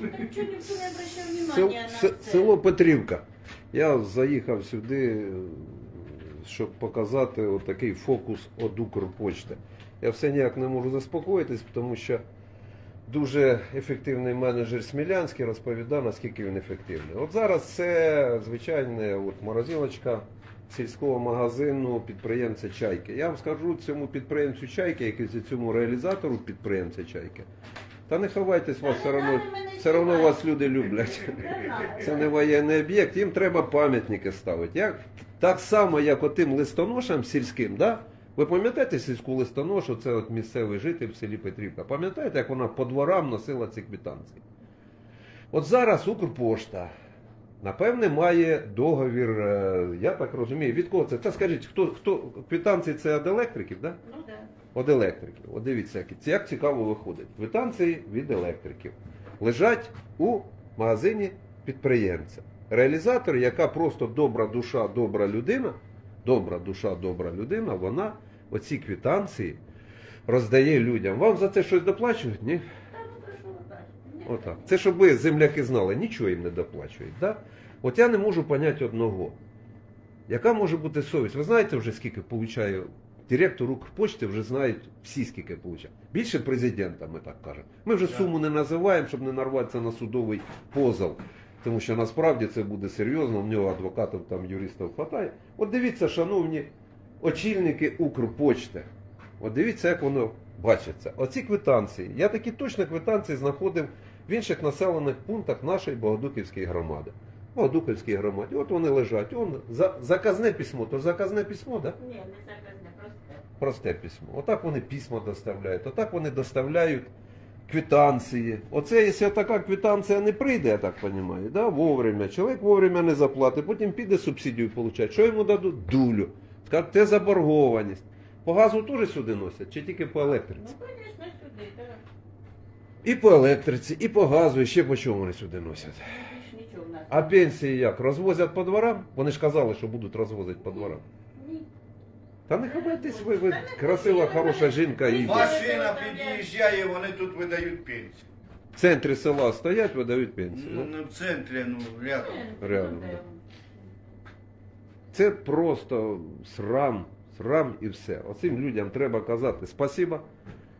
Не на це? село Петрівка. Я заїхав сюди, щоб показати отакий фокус од Укрпочти. Я все ніяк не можу заспокоїтись, тому що дуже ефективний менеджер Смілянський розповідав, наскільки він ефективний. От зараз це звичайна от морозилочка сільського магазину підприємця Чайки. Я вам скажу цьому підприємцю Чайки, як і цьому реалізатору підприємця Чайки. Та не ховайтесь, вас все одно, все одно вас люди люблять. Це не воєнний об'єкт, їм треба пам'ятники ставити. Як, так само, як отим листоношам сільським, да? ви пам'ятаєте сільську листоношу, це от місцевий житель в селі Петрівка. Пам'ятаєте, як вона по дворам носила ці квитанції? От зараз Укрпошта, напевне, має договір, е, я так розумію, від кого це? Та скажіть, хто, хто квитанції це від електриків, да? Ну да. Від електриків. От дивіться, як, цікаво виходить. Квитанції від електриків лежать у магазині підприємця. Реалізатор, яка просто добра душа, добра людина, добра душа, добра людина, вона оці квитанції роздає людям. Вам за це щось доплачують? Ні? Отак. Це щоб ви, земляки, знали, нічого їм не доплачують. Да? От я не можу поняти одного. Яка може бути совість? Ви знаєте вже, скільки получає директор Укрпочти, вже знають всі, скільки получає. Більше президента, ми так кажемо. Ми вже суму не називаємо, щоб не нарватися на судовий позов. Тому що насправді це буде серйозно, в нього адвокатів там юристів хватає. От дивіться, шановні очільники Укрпочти. От дивіться, як воно бачиться. Оці квитанції. Я такі точно квитанції знаходив в інших населених пунктах нашої Богодуківської громади. Богодуківській громаді. От вони лежать. Он, за, заказне письмо, то заказне письмо, да? Ні, не заказне. Просте письмо. Отак вони письма доставляють, отак вони доставляють квитанції. Оце, якщо така квитанція не прийде, я так розумію, да, вовремя, чоловік вовремя не заплатить, потім піде субсидію получати. Що йому дадуть? Дулю. Скажуть, це заборгованість. По газу теж сюди носять, чи тільки по електриці? Ну, звісно, сюди, так. І по електриці, і по газу, і ще по чому вони сюди носять. А пенсії як? Розвозять по дворам? Вони ж казали, що будуть розвозити по дворам. Та не ховайтесь ви, ви красива, хороша жінка і Машина під'їжджає, вони тут видають пенсію. в центрі села стоять, видають пенсію. Ну, да? не в центрі, ну рядом. Реально, да. Це просто срам, срам і все. Оцим людям треба казати спасіба.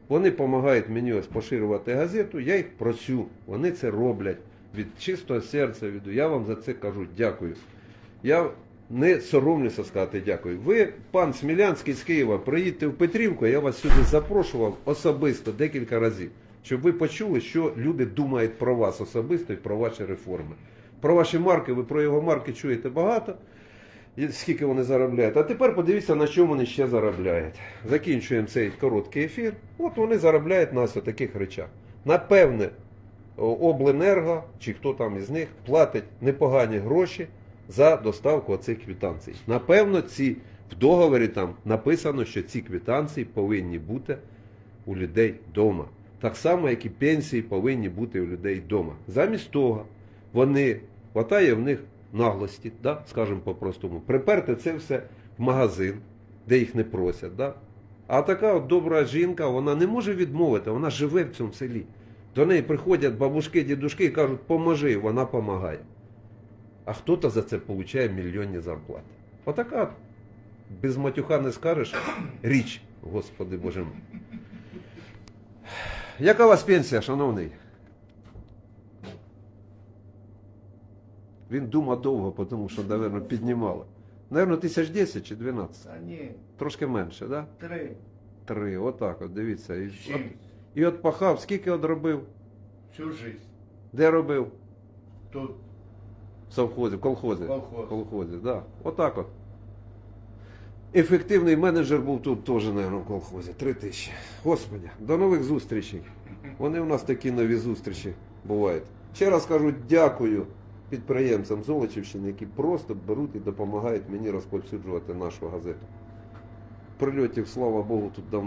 Вони допомагають мені ось поширювати газету, я їх просю. Вони це роблять від чистого серця. Від... Я вам за це кажу дякую. Я не соромлюся сказати дякую. Ви, пан Смілянський з Києва, приїдьте в Петрівку, я вас сюди запрошував особисто декілька разів, щоб ви почули, що люди думають про вас особисто і про ваші реформи. Про ваші марки, ви про його марки чуєте багато, скільки вони заробляють. А тепер подивіться, на чому вони ще заробляють. Закінчуємо цей короткий ефір. От вони заробляють на ось таких речах. Напевне, обленерго, чи хто там із них, платить непогані гроші за доставку оцих квитанцій. Напевно, ці в договорі там написано, що ці квитанції повинні бути у людей вдома. Так само, як і пенсії повинні бути у людей вдома. Замість того, вони хватає в них наглості, да, скажімо по-простому, приперти це все в магазин, де їх не просять. Да? А така от добра жінка, вона не може відмовити, вона живе в цьому селі. До неї приходять бабушки, дідушки і кажуть, поможи, вона допомагає. А хто-то за це отримує мільйонні зарплати. Отака, без матюха не скажеш, річ, Господи Боже мій. Яка у вас пенсія, шановний? Він думав довго, тому що, мабуть, піднімали. Наверно, тисяч 10 чи 12. Та ні, Трошки менше, так? Да? три, Три, отак, от, дивіться. І, от, і от пахав, скільки от робив? Всю жизнь. Де робив? Тут В совхозі, в колхозі. Колхоз. В колхозі, да. Отак от. Ефективний менеджер був тут теж, мабуть, в колхозі. Три тисячі. Господи, до нових зустрічей. Вони у нас такі нові зустрічі бувають. Ще раз кажу дякую підприємцям Золочівщини, які просто беруть і допомагають мені розповсюджувати нашу газету. Прильотів, слава Богу, тут давно.